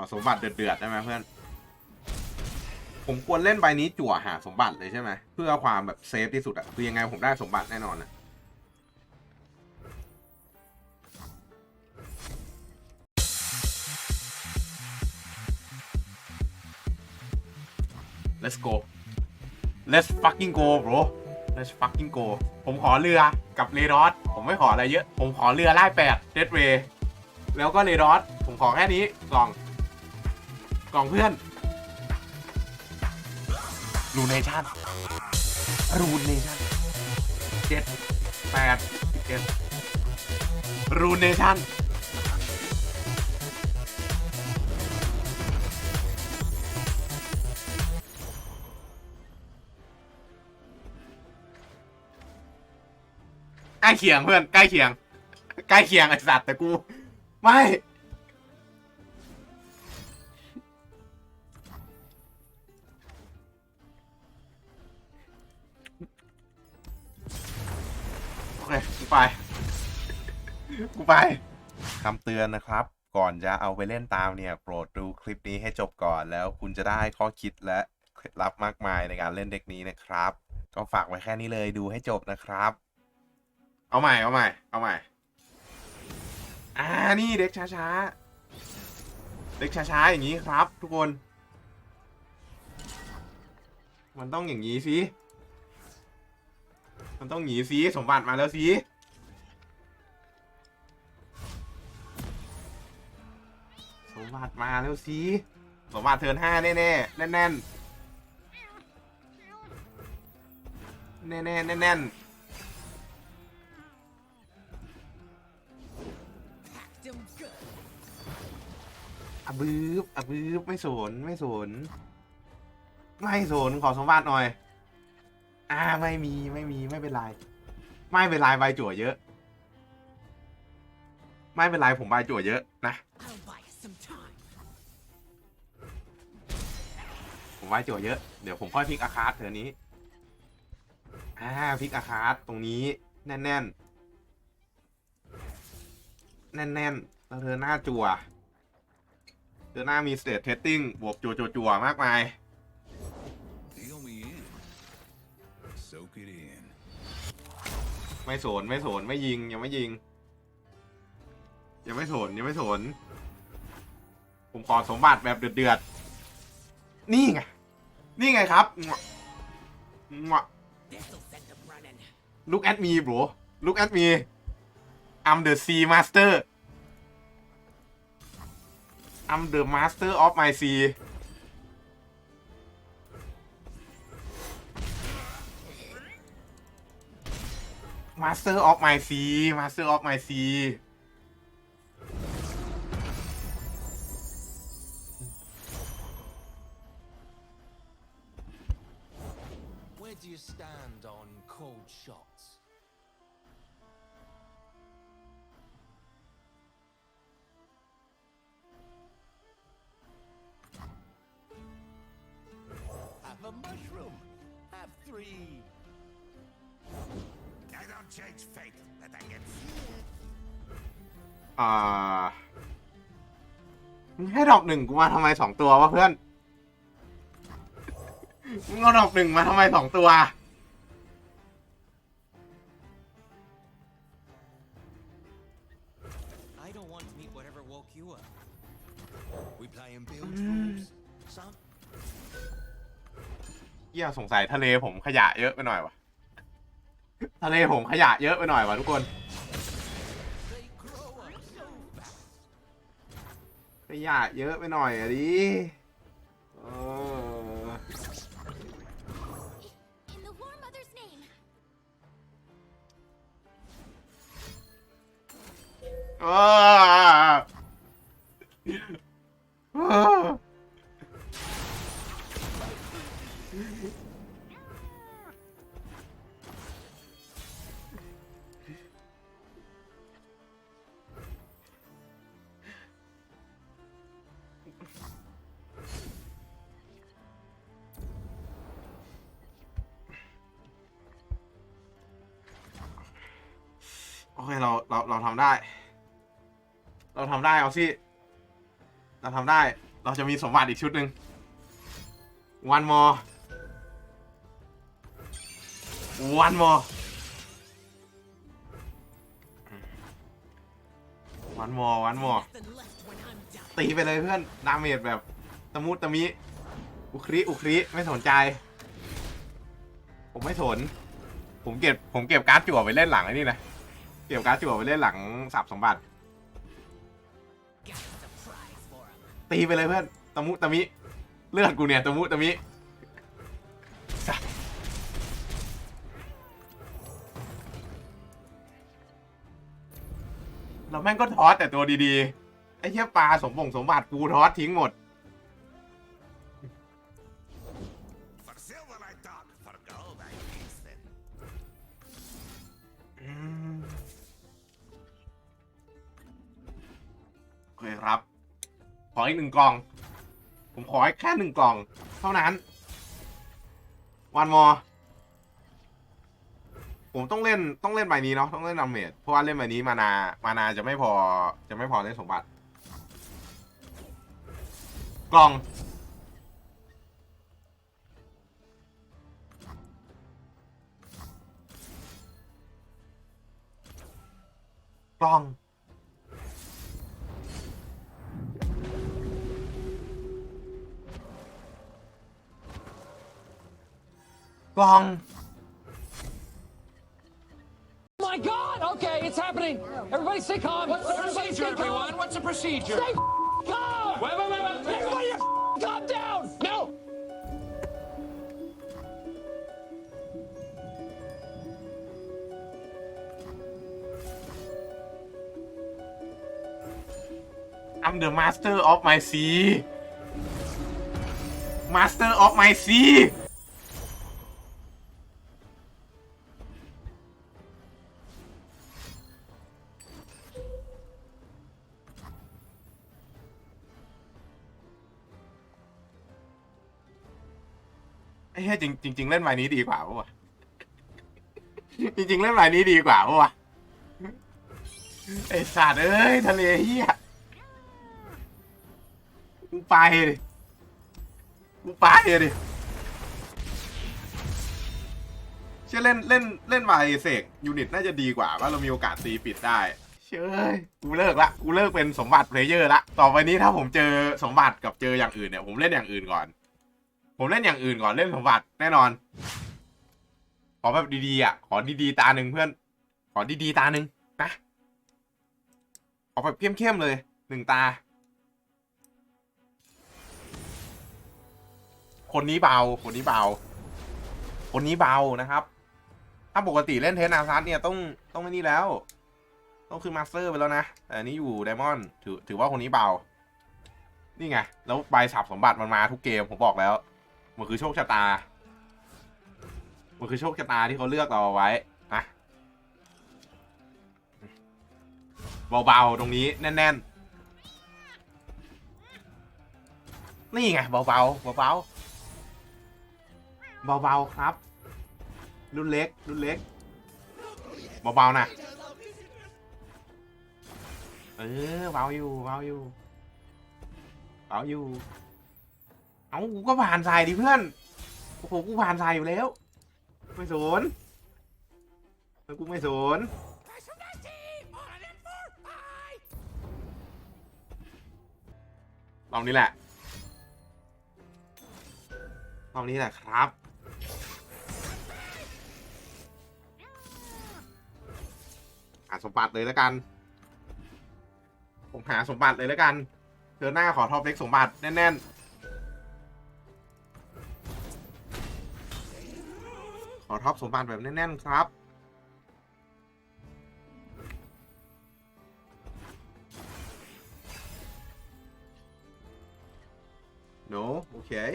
ขอสมบัติเดือดๆได้ไหมเพื่อน ผมควรเล่นใบนี้จั่วหาสมบัติเลยใช่ไหมเพื่อความแบบเซฟที่สุดอะคือยังไงผมได้สมบัติแน่นอนอะ let's go let's fucking go bro let's fucking go ผมขอเรือกับเรดอสผมไม่ขออะไรเยอะ ผมขอเรือไล่แปดเดดเวย์แล้วก็เรดอสผมขอแค่นี้กล่อง กล่องเพื่อนรูเนชั่นรูเนชั่นเจ็ดแปดเจ็ดรูเนชั่นใกล้เคียงเพื่อนใกล้เคียง ใกล้เคียงไอสัตว์แต่กู ไม่ ไป กูไป คำเตือนนะครับ ก่อนจะเอาไปเล่นตามเนี่ย โปรดดูคลิปนี้ให้จบก่อนแล้วคุณจะได้ข้อคิดและเคล็ดลับมากมายในการเล่นเด็กนี้นะครับ ก็ฝากไว้แค่นี้เลยดูให้จบนะครับ เอาใหม่ เอาใหม่ เอาใหม่ อ่า นี่เด็กช้าๆ เด็กช้าๆ อย่างนี้ครับ ทุกคน มันต้องอย่างนี้สิ มันต้องหนีสิ สมบัติมาแล้วสิ บัติมาแล้วสิสมบัติเทิร์นห้าแน่แน่แน่นแน่แน่แน่แน่แน่น Them good. อะบืบอะบืบไม่สนไม่สนไม่สนขอสมบัติหน่อย อ่าไม่มีไม่มีไม่เป็นไร ไม่เป็นไรใบจั่วเยอะ ไม่เป็นไรผมใบจั่วเยอะนะ ผมใบจั่วเยอะ เดี๋ยวผมค่อยพลิกอาคาร์ดเทอนี้ อ่าพลิกอาคาร์ดตรงนี้ แน่นแน่นๆแน่นแน่นๆแล้วเธอหน้าจั่วเธอหน้ามีสเตทเทสติ้งบวกจั่วจั่วจั่วมากมาย Deal me in. Soak it in. ไม่สนไม่สนไม่ยิงยังไม่ยิง ยังไม่สนยังไม่สนผมขอสมบัติแบบเดือดๆนี่ไง นี่ไงครับลุกแอดมีบรอลุกแอดมีอัมเดอะซีมาสเตอร์อัมเดอะมาสเตอร์ออฟไมซีมาสเตอร์ออฟไมซีมาสเตอร์ออฟไมซี Have three. I don't change fate, but I get อ่ามึงให้ดอกหนึ่งกูมาทำไมสองตัววะเพื่อนมึงเอาดอกหนึ่งมาทำไมสองตัว I don't want to meet whatever woke you up. We playing bilge rules, เหี้ยสงสัยทะเลผมขยะเยอะไปหน่อยวะทะเลผมขยะเยอะไปหน่อยวะทุกคน They grow up so fast. ขยะเยอะไปหน่อยอะดิเออ เออเออโอเคเราเราเราทำได้ เราทำได้เอาสิเราทำได้ เราจะมีสมบัติอีกชุดหนึ่ง one more one more one more one more ตีไปเลยเพื่อนดาเมจแบบตะมุตะมิ อุคริอุคริไม่สนใจ ผมไม่สน ผมเก็บผมเก็บการ์ดจั่วไปเล่นหลังไอ้นี่นะ เก็บการ์ดจั่วไปเล่นหลังสับสมบัติ ตีไปเลยเพื่อนตะมุตะมิ เลือดกูเนี่ยตะมุตะมิเราแม่งก็ทอสแต่ตัวดีๆ ไอ้เหี้ยปลาสมบงสมบัติกูทอสทิ้งหมด ออีกหนึ่งกล่อง ผมขอแค่หนึ่งกล่อง เท่านั้น วันมอ ผมต้องเล่นต้องเล่นใบนี้เนาะต้องเล่นนำเมดเพราะว่าเล่นใบนี้มานามานาจะไม่พอจะไม่พอเล่นสมบัติ กล่อง กล่อง Bong. Oh my God! Okay, it's happening. Everybody, stay calm. What's the Everybody procedure, everyone? What's the procedure? Stay calm. Wait, wait, wait, wait. Everybody, calm down. No. I'm the master of my sea. Master of my sea. จริง ๆ เล่นใบนี้ดีกว่าปะวะจริง ๆ เล่นใบนี้ดีกว่าปะวะไอสัตว์เอ้ยทะเลเฮียกูไปดิกูไปดิเชื่อเล่นเล่นเล่นไวเสกยูนิตน่าจะดีกว่าว่าเรามีโอกาสตีปิดได้เชื่อกูเลิกละกูเลิกเป็นสมบัติเพลเยอร์ละต่อไปนี้ถ้าผมเจอสมบัติกับเจออย่างอื่นเนี่ยผมเล่นอย่างอื่นก่อน ผมเล่นอย่างอื่นก่อนเล่นสมบัติแน่นอน ขอแบบดีๆอะ ขอดีๆตาหนึ่งเพื่อน ขอดีๆตาหนึ่งนะ ขอแบบเข้มๆเลยหนึ่งตา คนนี้เบา คนนี้เบา คนนี้เบานะครับ ถ้าปกติเล่นเทสนาซัสเนี่ยต้องต้องไอ้นี่แล้ว ต้องคือมาสเตอร์ไปแล้วนะ แต่อันนี้อยู่ไดมอนด์ถือถือว่าคนนี้เบา นี่ไง แล้วใบสับสมบัติมันมาทุกเกมผมบอกแล้ว มันคือโชคชะตา มันคือโชคชะตาที่เขาเลือกเราเอาไว้นะเบาๆ ตรงนี้แน่นๆ นี่ไงเบาๆ เบาๆ เบาๆ ครับ รุ่นเล็ก รุ่นเล็ก เบาๆ นะ เออ เบาอยู่ เบาอยู่ เบาอยู่ เอากูก็ผ่านทรายดิเพื่อน โอ้โห กูผ่านทรายอยู่แล้ว ไม่สนแล้วกูไม่สนรอบนี้แหละรอบนี้แหละครับหาสมบัติเลยแล้วกัน ผมหาสมบัติเลยแล้วกันเธอหน้าขอท็อปเล็กสมบัติแน่นๆ ขอท็อปสมบัติแบบแน่นๆครับ No? Okay.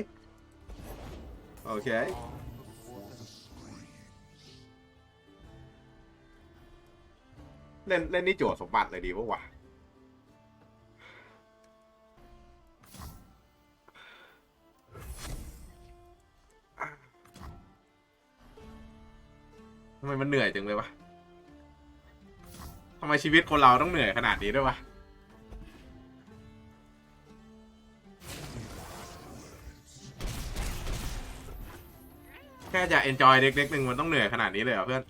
Okay. เล่นเล่นนี่โจทย์สมบัติเลยดีปะวะ ทำไมมันเหนื่อยจังเลยวะทำไมชีวิตคนเราต้องเหนื่อยขนาดนี้ด้วยวะแค่จะเอนจอยเล็กๆหนึ่งมันต้องเหนื่อยขนาดนี้เลยเหรอเพื่อน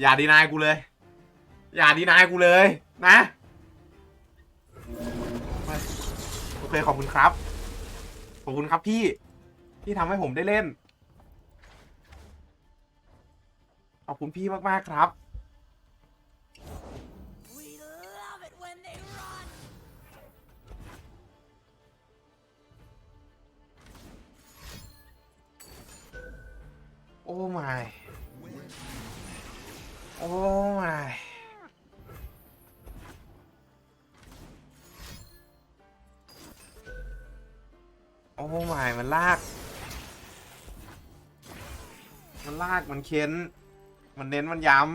อย่าดีนายกูเลย อย่าดีนายกูเลยนะโอเคขอบคุณครับ ขอบคุณครับพี่ ที่ทำให้ผมได้เล่น ขอบคุณพี่มาก ๆ ครับ โอ้ my โอ้ my โอ้ my มันลาก มันลาก มันเค้น มันเน้นมันย้ำ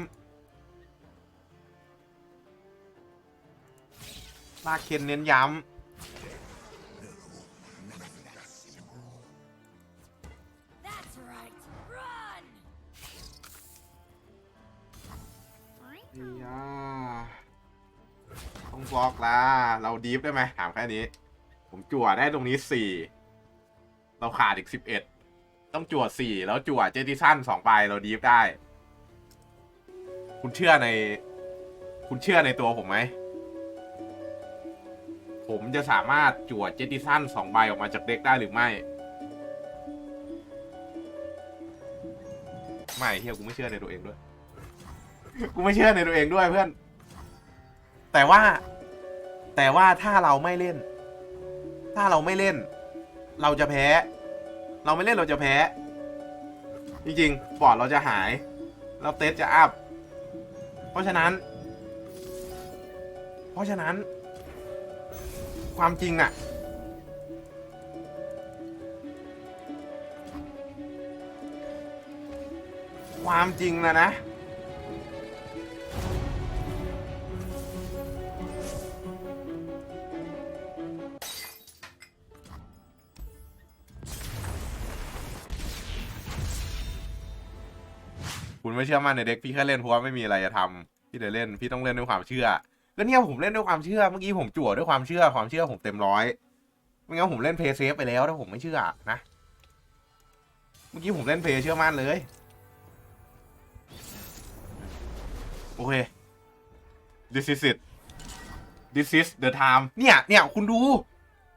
ลากเค้นเน้นย้ That's right. Run. ำอีย่าต้องบล็อกละเราดีฟได้ไหมถามแค่นี้ ผมจั่วได้ตรงนี้สี่เราขาดอีกสิบเอ็ดต้องจั่วสี่แล้วจั่วเจติสันสองใบเราดีฟได้ คุณเชื่อใน คุณเชื่อในตัวผมไหม ผมจะสามารถจั่วเจติสันสองใบออกมาจากเด็กได้หรือไม่ ไม่เฮียกูไม่เชื่อในตัวเองด้วย กูไม่เชื่อในตัวเองด้วยเพื่อน แต่ว่า แต่ว่าถ้าเราไม่เล่น ถ้าเราไม่เล่น เราจะแพ้ เราไม่เล่นเราจะแพ้ จริงๆบอดเราจะหาย เราเตสจะอัพ เพราะฉะนั้น เพราะฉะนั้น ความจริงอะความจริงนะนะ คุณไม่เชื่อมั่นในเด็กพี่แค่เล่นเพราะว่าไม่มีอะไรจะทำพี่เดี๋ยวเล่นพี่ต้องเล่นด้วยความเชื่อก็เนี่ยผมเล่นด้วยความเชื่อเมื่อกี้ผมจั่วด้วยความเชื่อความเชื่อผมเต็มร้อยไม่งั้นผมเล่นเพย์เซฟไปแล้วถ้าผมไม่เชื่อนะเมื่อกี้ผมเล่นเพย์เชื่อมั่นเลยโอเค this is it this is the time เนี่ยเนี่ยคุณดู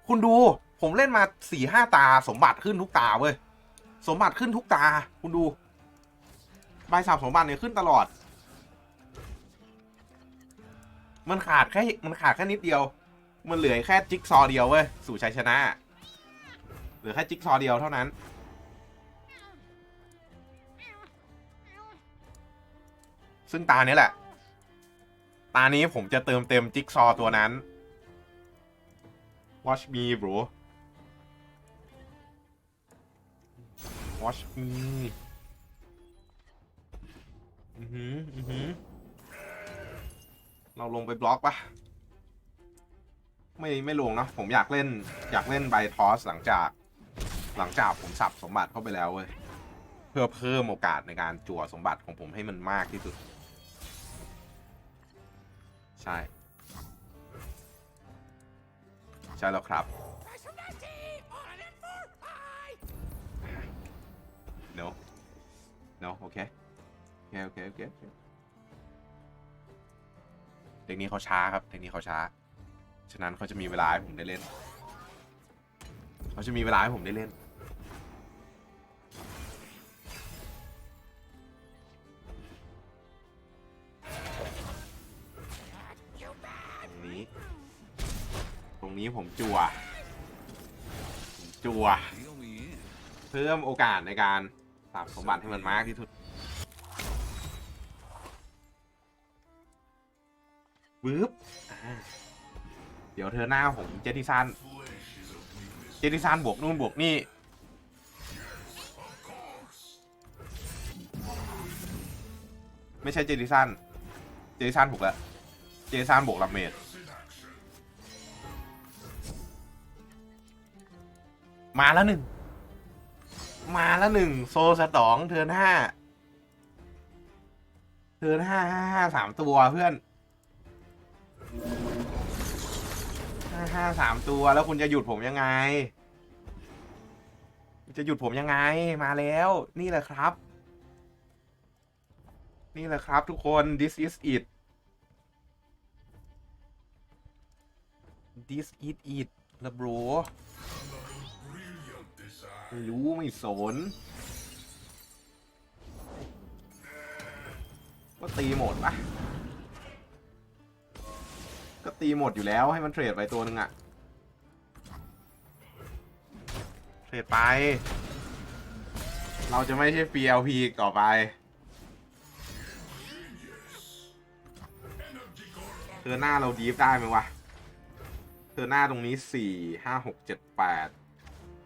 คุณดู ผมเล่นมาสี่ห้าตาสมบัติขึ้นทุกตาเว้ย สมบัติขึ้นทุกตา คุณดู ใบสาบสมบัติเนี่ยขึ้นตลอด มันขาดแค่มันขาดแค่นิดเดียว มันเหลือแค่จิ๊กซอเดียวเว้ยสู่ชัยชนะ เหลือแค่จิ๊กซอเดียวเท่านั้น ซึ่งตาเนี้ยแหละ ตานี้ผมจะเติมเต็มจิ๊กซอตัวนั้น watch me bro watch me อือหืออือหือเราลงไปบล็อกปะไม่ไม่ลงนะผมอยากเล่น อยากเล่นไบทอสหลังจาก หลังจากผมสับสมบัติเข้าไปแล้วเว้ยเพื่อเพิ่มโอกาสในการจั่วสมบัติของผมให้มันมากที่สุด ใช่ ใช่แล้วครับ no no โอ เคโอเคโอเคเด็กนี้เขาช้าครับเด็กนี้เขาช้า ฉะนั้นเขาจะมีเวลาให้ผมได้เล่น เขาจะมีเวลาให้ผมได้เล่น ตรงนี้ ตรงนี้ผมจั่วผมจั่วเพิ่มโอกาสในการสาบสมบัติให้มันมากที่สุด ปึ๊บเดี๋ยวเธอหน้าผมเจดิซัน เจดิซันบวกนู่นบวกนี่ ไม่ใช่เจดิซัน เจดิซันถูกแล้ว เจดิซันบวกลาเมดมาแล้วหนึ่ง มาแล้วหนึ่ง โซสตองเทินห้าเทินห้าห้าห้าสามตัวเพื่อน ห้าห้าสามตัวแล้วคุณจะหยุดผมยังไง จะหยุดผมยังไงมาแล้ว นี่แหละครับ นี่แหละครับทุกคน this is it this is it ละโบรไม่รู้ไม่สนก็ตีหมดปะ ก็ตีหมดอยู่แล้วให้มันเทรดไปตัวหนึ่งอะเทรดไป เราจะไม่ใช่ PLP อีกต่อไป เธอหน้าเราดีฟได้ไหมวะ เธอหน้าตรงนี้สี่ห้าหกเจ็ดแปด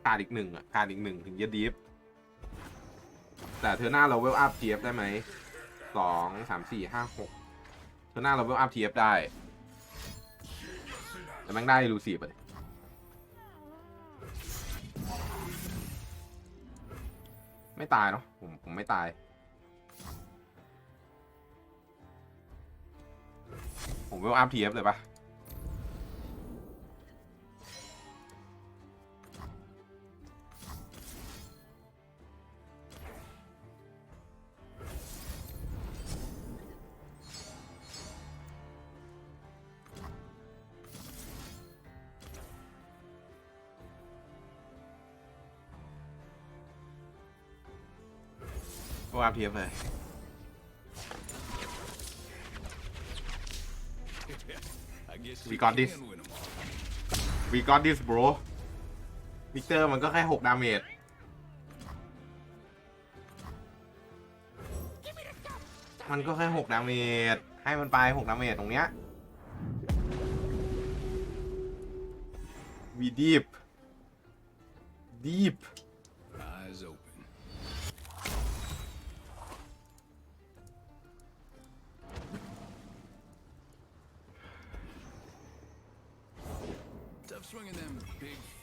ขาดอีกหนึ่งอะขาดอีกหนึ่งถึงจะดีฟแต่เธอหน้าเราเวลอัพเทียบได้ไหมสองสามสี่ห้าหกเธอหน้าเราเวลอัพเทียบได้ แต่แม่งได้ลูซีฟอะไม่ตายเนาะผมผมไม่ตาย ผมเวลอัพทีเอฟเลยปะ วลอัพเทียบเลย I guess We you got this. can win 'em all. we got this bro วิกเตอร์มันก็แค่หกดาเมจมันก็แค่หกดาเมจให้มันไปหกดาเมจตรงเนี้ย we deep deep Eyes open.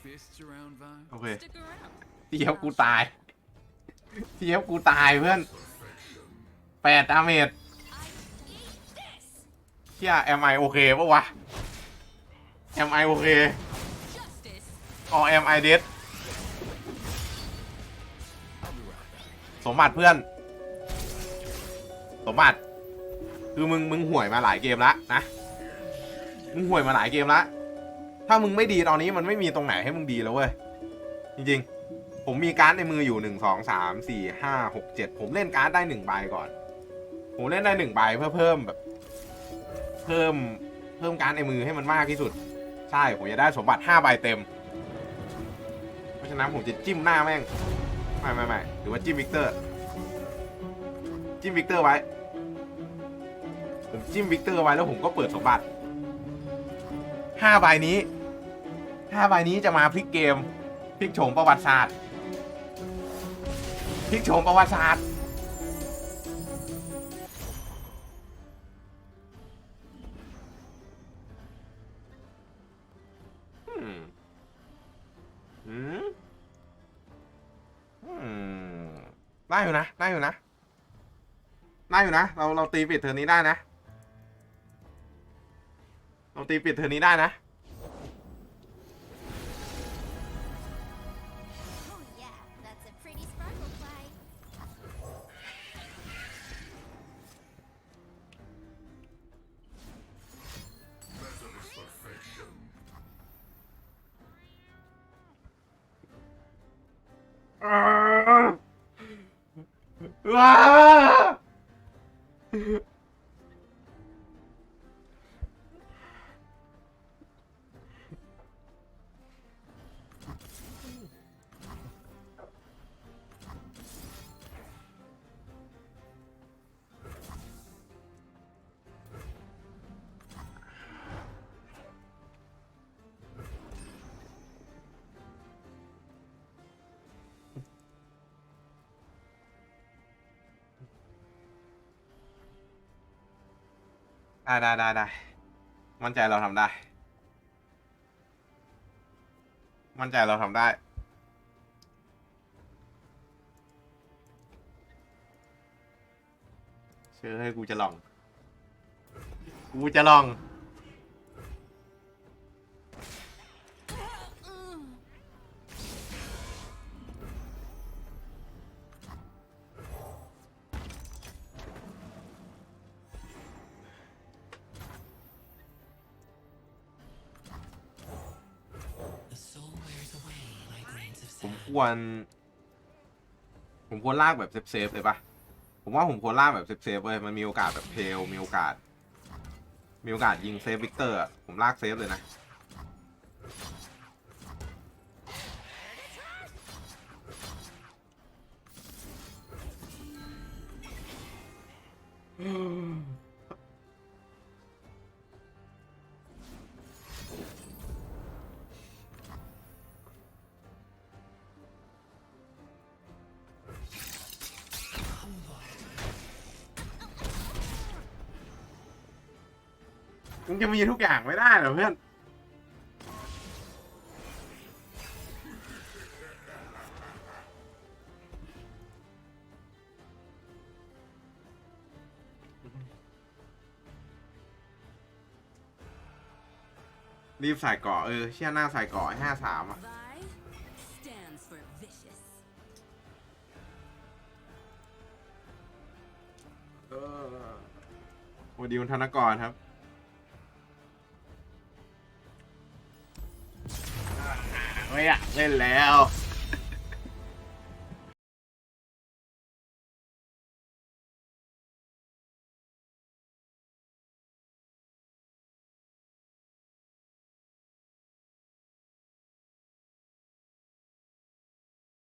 Fists around, Vine. โอเค Stick around. เทียบกูตายเทียบกูตายเพื่อนแปดดาเมจ I eat this. เที่ย am I โอเคปะวะ am I โอเค Justice. or am I dead สมบัติเพื่อน สมบัติ คือมึงมึงห่วยมาหลายเกมละนะ มึงห่วยมาหลายเกมละ ถ้ามึงไม่ดีตอนนี้มันไม่มีตรงไหนให้มึงดีแล้วเว้ย จริงๆ ผมมีการ์ดในมืออยู่หนึ่งสองสามสี่ห้าหกเจ็ดผมเล่นการ์ดได้หนึ่งใบก่อน ผมเล่นได้หนึ่งใบเพื่อเพิ่มแบบ เพิ่มเพิ่มการ์ดในมือให้มันมากที่สุด ใช่ ผมจะได้สมบัติห้าใบเต็ม เพราะฉะนั้นผมจะจิ้มหน้าแม่ง ไม่ไม่ไม่หรือว่าจิ้มวิกเตอร์ จิ้มวิกเตอร์ไว้ ผมจิ้มวิกเตอร์ไว้แล้วผมก็เปิดสมบัติ ห้าใบนี้ห้าใบนี้จะมาพลิกเกมพลิกโฉมประวัติศาสตร์พลิกโฉมประวัติศาสตร์ ได้อยู่นะ ได้อยู่นะ ได้อยู่นะ เราเราตีปิดเทอร์นี้ได้นะ ตีปิดเธอนี้ได้นะ ว้า ได้ได้ได้ได้มั่นใจเราทำได้ มั่นใจเราทำได้ เชื่อให้กูจะลอง กูจะลอง ควร ผมควรลากแบบเซฟๆเลยปะผมว่าผมควรลากแบบเซฟๆเว้ยมันมีโอกาสแบบเพลมีโอกาส มีโอกาสยิงเซฟวิกเตอร์ผมลากเซฟเลยนะมึ งจะมีทุกอย่างไม่ได้เหรอเพื่อน รีบใส่เกาะเออ เชี่ยหน้าใส่เกาะห้าสามอะ เออสวัสดีคุณธนกรครับ ไม่อยากเล่นแล้ว